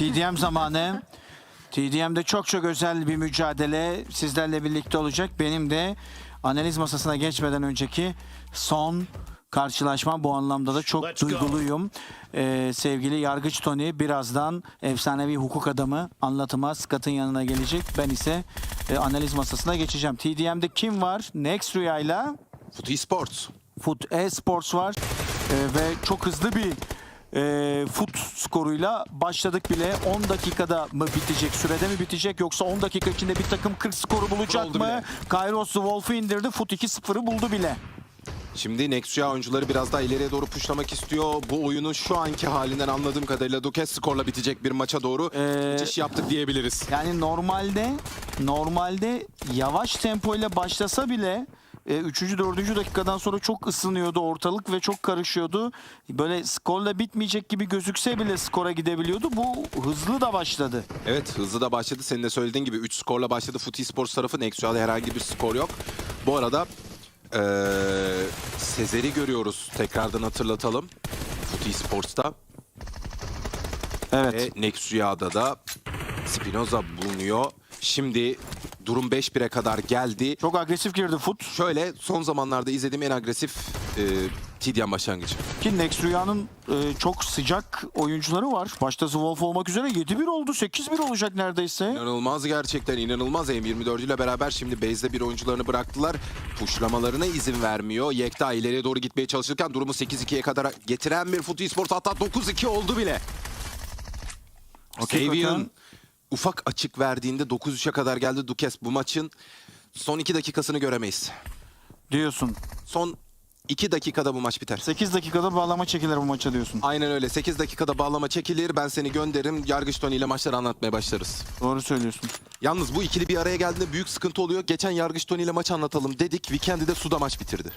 TDM zamanı. TDM'de çok çok özel bir mücadele sizlerle birlikte olacak. Benim de analiz masasına geçmeden önceki son karşılaşma bu anlamda da çok Let's duyguluyum. Ee, sevgili Yargıç Tony birazdan efsanevi hukuk adamı anlatıma Scott'ın yanına gelecek. Ben ise e, analiz masasına geçeceğim. TDM'de kim var? Next Rüya'yla Footy Sports. Foot e-sports var Ee, ve çok hızlı bir e, foot skoruyla başladık bile. 10 dakikada mı bitecek, sürede mi bitecek yoksa 10 dakika içinde bir takım 40 skoru bulacak mı? bile. Kairos Wolf'u indirdi, Foot 2-0'ı buldu bile. Şimdi Nexia oyuncuları biraz daha ileriye doğru pushlamak istiyor. Bu oyunun şu anki halinden anladığım kadarıyla Dukes skorla bitecek bir maça doğru Ee, geçiş yaptık diyebiliriz. Yani normalde normalde yavaş tempoyla başlasa bile 3. 4. dakikadan sonra çok ısınıyordu ortalık ve çok karışıyordu. Böyle skorla bitmeyecek gibi gözükse bile skora gidebiliyordu. Bu hızlı da başladı. Evet hızlı da başladı. Senin de söylediğin gibi 3 skorla başladı Footy Sports tarafı. Nexia'da herhangi bir skor yok. Bu arada eee Sezer'i görüyoruz. Tekrardan hatırlatalım. Footy Sports'ta. Evet. Ve Nexua'da da Spinoza bulunuyor. Şimdi durum 5-1'e kadar geldi. Çok agresif girdi Foot. Şöyle son zamanlarda izlediğim en agresif e, TDM başlangıcı. Ki Next Rüya'nın e, çok sıcak oyuncuları var. Başta Zwolf olmak üzere 7-1 oldu. 8-1 olacak neredeyse. İnanılmaz gerçekten inanılmaz. M24 ile beraber şimdi base'de bir oyuncularını bıraktılar. Puşlamalarına izin vermiyor. Yekta ileriye doğru gitmeye çalışırken durumu 8-2'ye kadar getiren bir Footy Sport hatta 9-2 oldu bile. Hakikaten. Savion ufak açık verdiğinde 9-3'e kadar geldi Dukes. Bu maçın son 2 dakikasını göremeyiz. Diyorsun. Son 2 dakikada bu maç biter. 8 dakikada bağlama çekilir bu maça diyorsun. Aynen öyle. 8 dakikada bağlama çekilir. Ben seni gönderirim. Yargıç Tony ile maçları anlatmaya başlarız. Doğru söylüyorsun. Yalnız bu ikili bir araya geldiğinde büyük sıkıntı oluyor. Geçen Yargıç Tony ile maç anlatalım dedik. Weekend'i de suda maç bitirdi.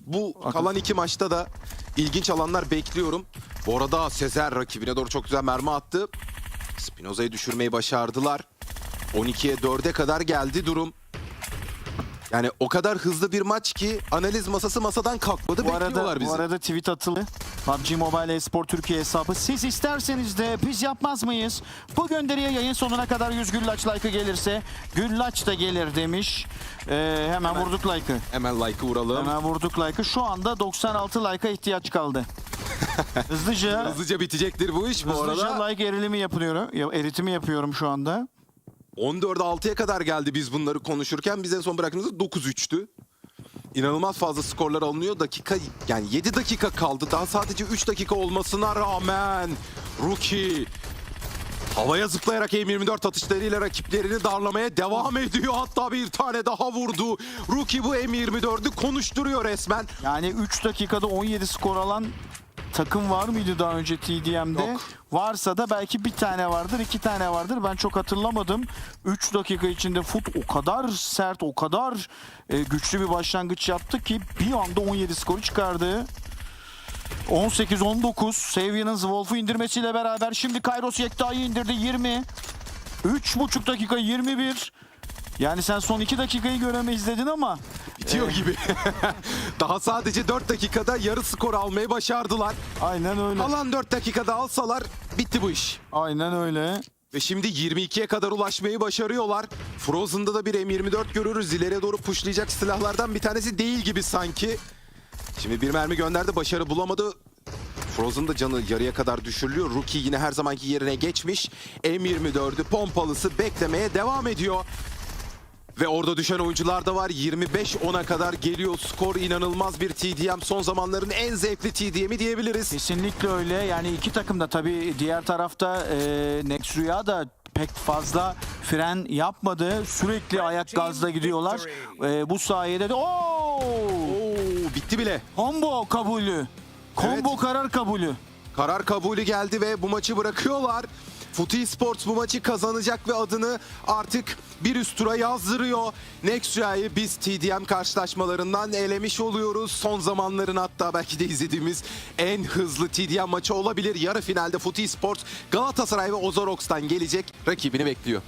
Bu kalan iki maçta da ilginç alanlar bekliyorum. Bu arada Sezer rakibine doğru çok güzel mermi attı. Spinoza'yı düşürmeyi başardılar. 12'ye 4'e kadar geldi durum. Yani o kadar hızlı bir maç ki analiz masası masadan kalkmadı. Bu arada, bizi. bu arada tweet atıldı. PUBG Mobile Esport Türkiye hesabı. Siz isterseniz de biz yapmaz mıyız? Bu gönderiye yayın sonuna kadar 100 güllaç like'ı gelirse güllaç da gelir demiş. Ee, hemen, vurduk like'ı. Hemen like'ı vuralım. Hemen vurduk like'ı. Şu anda 96 like'a ihtiyaç kaldı. Hızlıca Hızlıca bitecektir bu iş bu hızlıca arada. like erilimi yapıyorum. ya- Eritimi yapıyorum şu anda. 14'e 6'ya kadar geldi biz bunları konuşurken. Biz en son bıraktığımızda 9-3'tü. İnanılmaz fazla skorlar alınıyor. Dakika yani 7 dakika kaldı. Daha sadece 3 dakika olmasına rağmen Rookie havaya zıplayarak M24 atışlarıyla rakiplerini darlamaya devam ediyor. Hatta bir tane daha vurdu. Rookie bu M24'ü konuşturuyor resmen. Yani 3 dakikada 17 skor alan takım var mıydı daha önce TDM'de? Yok. Varsa da belki bir tane vardır, iki tane vardır. Ben çok hatırlamadım. 3 dakika içinde Foot o kadar sert, o kadar e, güçlü bir başlangıç yaptı ki bir anda 17 skoru çıkardı. 18-19 Savian'ın Wolf'u indirmesiyle beraber şimdi Kairos Yekta'yı indirdi 20. 3,5 dakika 21. Yani sen son 2 dakikayı göremeyiz dedin ama Bitiyor gibi. daha sadece 4 dakikada yarı skor almayı başardılar. aynen öyle. Alan 4 dakikada alsalar bitti bu iş. Aynen öyle. Ve şimdi 22'ye kadar ulaşmayı başarıyorlar. Frozen'da da bir M24 görürüz. İleriye doğru pushlayacak silahlardan bir tanesi değil gibi sanki. Şimdi bir mermi gönderdi. Başarı bulamadı. Frozen da canı yarıya kadar düşürülüyor. Rookie yine her zamanki yerine geçmiş. M24'ü pompalısı beklemeye devam ediyor. Ve orada düşen oyuncular da var. 25-10'a kadar geliyor. Skor inanılmaz bir TDM. Son zamanların en zevkli TDM'i diyebiliriz. Kesinlikle öyle. Yani iki takım da tabii diğer tarafta e, Nex Rüya da pek fazla fren yapmadı. Sürekli ayak gazla gidiyorlar. E, bu sayede de ooo! Oo, bitti bile. Combo kabulü. Combo Evet. karar kabulü. Karar kabulü geldi ve bu maçı bırakıyorlar. Footy Sports bu maçı kazanacak ve adını artık bir üst tura yazdırıyor. Nextria'yı biz TDM karşılaşmalarından elemiş oluyoruz. Son zamanların hatta belki de izlediğimiz en hızlı TDM maçı olabilir. Yarı finalde Footy Sports Galatasaray ve Ozoroks'tan gelecek rakibini bekliyor.